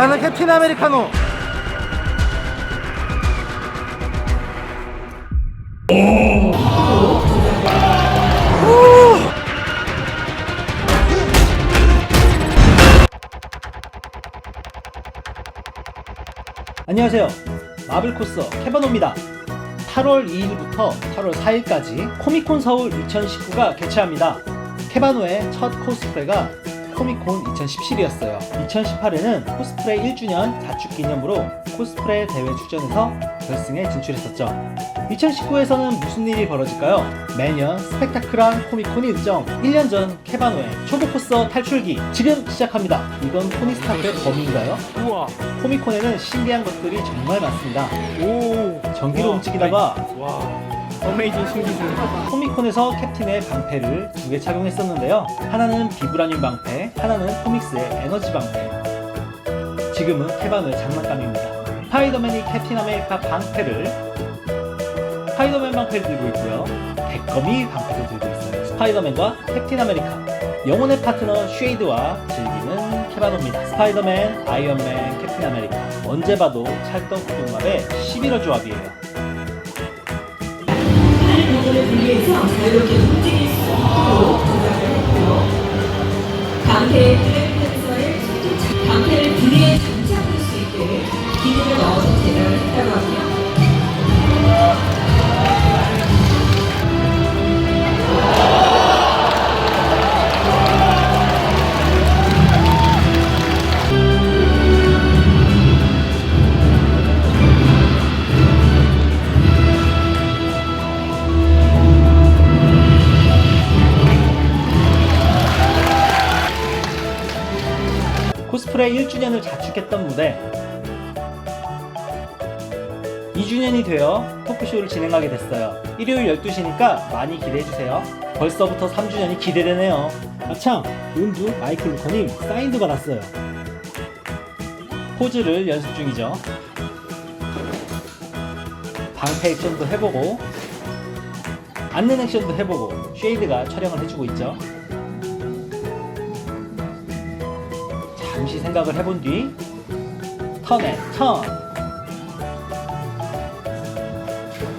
나는 캡틴 아메리카노. 안녕하세요. 마블 코스 캐바노입니다. 8월 2일부터 8월 4일까지 코미콘 서울 2019가 개최합니다. 캐바노의 첫 코스프레가 코미콘 2017이었어요. 2018에는 코스프레 1주년 자축 기념으로 코스프레 대회 출전해서 결승에 진출했었죠. 2019에서는 무슨 일이 벌어질까요? 매년 스펙타클한 코미콘이 일정 1년 전 캐바노의 초보 코스터 탈출기 지금 시작합니다. 이건 토니 스타크의 범인가요? 우와. 코미콘에는 신기한 것들이 정말 많습니다. 오. 전기로 와, 움직이다가 와. 어메이징 신기술. 코미콘에서 캡틴의 방패를 두 개 착용했었는데요. 하나는 비브라늄 방패, 하나는 코믹스의 에너지 방패. 지금은 캐바노의 장난감입니다. 스파이더맨이 캡틴 아메리카 방패를 스파이더맨 방패를 들고 있고요. 백검이 방패도 들고 있어요. 스파이더맨과 캡틴 아메리카. 영혼의 파트너 쉐이드와 즐기는 캐바노입니다. 스파이더맨, 아이언맨, 캡틴 아메리카. 언제 봐도 찰떡 궁합의 11호 조합이에요. 모델을 분리해서 자유롭게 움직일 수 있도록 조작을 했고요. 방패의 플랫폼에서의 손톱 방패를 분리해 장착할 수 있게 기능을 넣어서 제작을 했다고 하고요. 스프레 1주년을 자축했던 무대. 2주년이 되어 토크쇼를 진행하게 됐어요. 일요일 12시니까 많이 기대해주세요. 벌써부터 3주년이 기대되네요. 아참 은두 마이클 루커님 사인도 받았어요. 포즈를 연습 중이죠. 방패 액션도 해보고 앉는 액션도 해보고 쉐이드가 촬영을 해주고 있죠 잠시 생각을 해본 뒤 턴에 턴.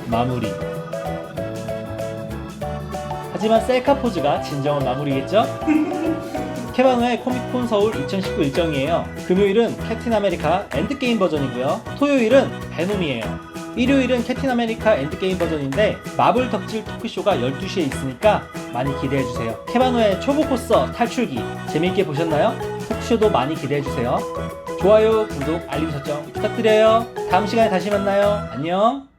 마무리. 하지만 셀카 포즈가 진정한 마무리겠죠? 케바노의 코미콘 서울 2019 일정이에요. 금요일은 캡틴 아메리카 엔드게임 버전이고요. 토요일은 베놈이에요. 일요일은 캡틴 아메리카 엔드게임 버전인데 마블 덕질 토크쇼가 12시에 있으니까 많이 기대해주세요. 케바노의 초보 코스터 탈출기. 재미있게 보셨나요? 토크쇼도 많이 기대해 주세요. 좋아요, 구독, 알림 설정 부탁드려요. 다음 시간에 다시 만나요. 안녕